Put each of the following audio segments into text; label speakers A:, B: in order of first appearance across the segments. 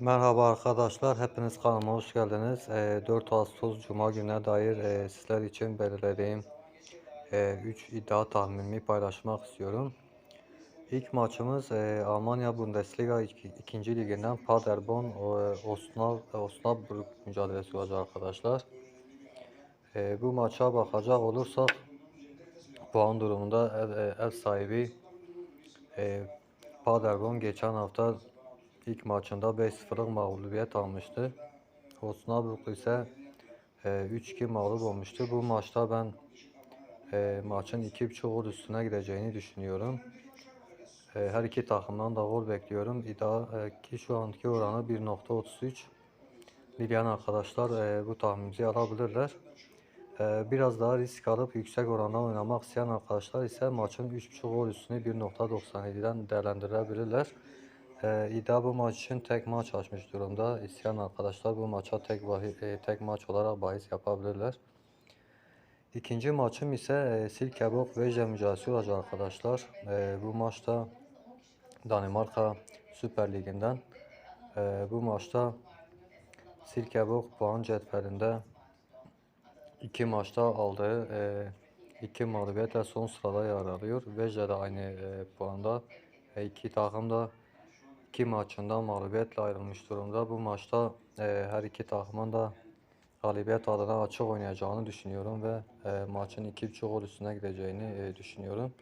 A: Merhaba arkadaşlar, hepiniz kanalıma hoş geldiniz. Ee, 4 Ağustos Cuma gününe dair e, sizler için belirlediğim 3 iddia tahminimi paylaşmak istiyorum. İlk maçımız e, Almanya Bundesliga 2. liginden Paderborn e, Osnabrück, mücadelesi olacak arkadaşlar. E, bu maça bakacak olursak puan durumunda ev, e, sahibi e, Paderborn geçen hafta ilk maçında 5-0'lık mağlubiyet almıştı. Osnabrück ise e, 3-2 mağlup olmuştu. Bu maçta ben e, maçın 2.5 gol üstüne gideceğini düşünüyorum. E, her iki takımdan da gol bekliyorum. İddia e, ki şu anki oranı 1.33. Dileyen arkadaşlar e, bu tahminimizi alabilirler. Biraz daha risk alıp yüksek oranda oynamak isteyen arkadaşlar ise maçın 3.5 gol üstünü 1.97'den değerlendirebilirler. Ee, İddia bu maç için tek maç açmış durumda. İsteyen arkadaşlar bu maça tek, bahis, e, tek maç olarak bahis yapabilirler. İkinci maçım ise e, Silkeborg Vejle mücadelesi olacak arkadaşlar. E, bu maçta Danimarka Süper Ligi'nden e, bu maçta Silkeborg puan cetvelinde iki maçta aldığı e, iki mağlubiyetle son sırada yer alıyor. Vejle de aynı e, puanda. E, iki takım da iki maçından mağlubiyetle ayrılmış durumda. Bu maçta e, her iki takımın da galibiyet adına açık oynayacağını düşünüyorum ve e, maçın 2.5 gol üstüne gideceğini e, düşünüyorum.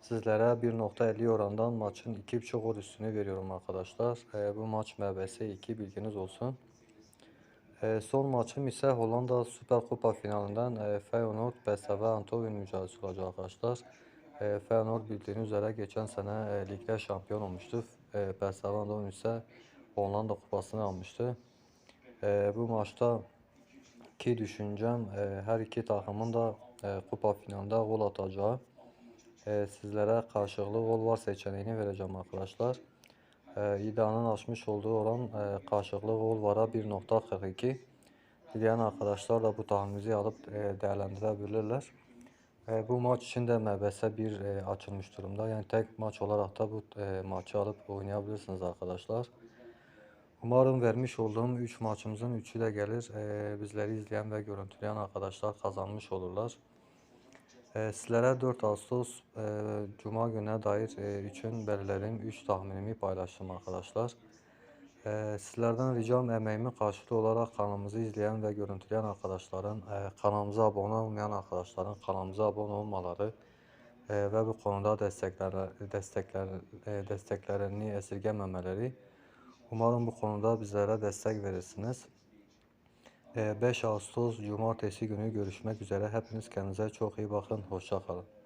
A: Sizlere 1.50 orandan maçın 2.5 gol üstünü veriyorum arkadaşlar. E, bu maç MBS 2 bilginiz olsun. E, son maçım ise Hollanda Süper Kupa finalinden e, Feyenoord PSV Eindhoven mücadelesi olacak arkadaşlar. E, Feyenoord bildiğiniz üzere geçen sene e, ligde şampiyon olmuştu. E, Eindhoven ise Hollanda kupasını almıştı. E, bu maçta ki düşüncem e, her iki takımın da e, kupa finalinde gol atacağı. E, sizlere karşılıklı gol var seçeneğini vereceğim arkadaşlar. E, İddianın açmış olduğu oran e, karşılıklı gol vara 1.42. Dileyen arkadaşlar da bu tahminimizi alıp e, değerlendirebilirler. E, bu maç için de MBS 1 e, açılmış durumda. Yani tek maç olarak da bu e, maçı alıp oynayabilirsiniz arkadaşlar. Umarım vermiş olduğum 3 maçımızın 3'ü de gelir. E, bizleri izleyen ve görüntüleyen arkadaşlar kazanmış olurlar. E, sizlere 4 Ağustos e, Cuma gününe dair e, üçün belirlediğim 3 tahminimi paylaştım arkadaşlar. Ee, sizlerden ricam emeğimin karşılığı olarak kanalımızı izleyen ve görüntüleyen arkadaşların, e, kanalımıza abone olmayan arkadaşların kanalımıza abone olmaları e, ve bu konuda destekler, e, desteklerini esirgememeleri. Umarım bu konuda bizlere destek verirsiniz. E, 5 Ağustos Cumartesi günü görüşmek üzere. Hepiniz kendinize çok iyi bakın. Hoşça kalın.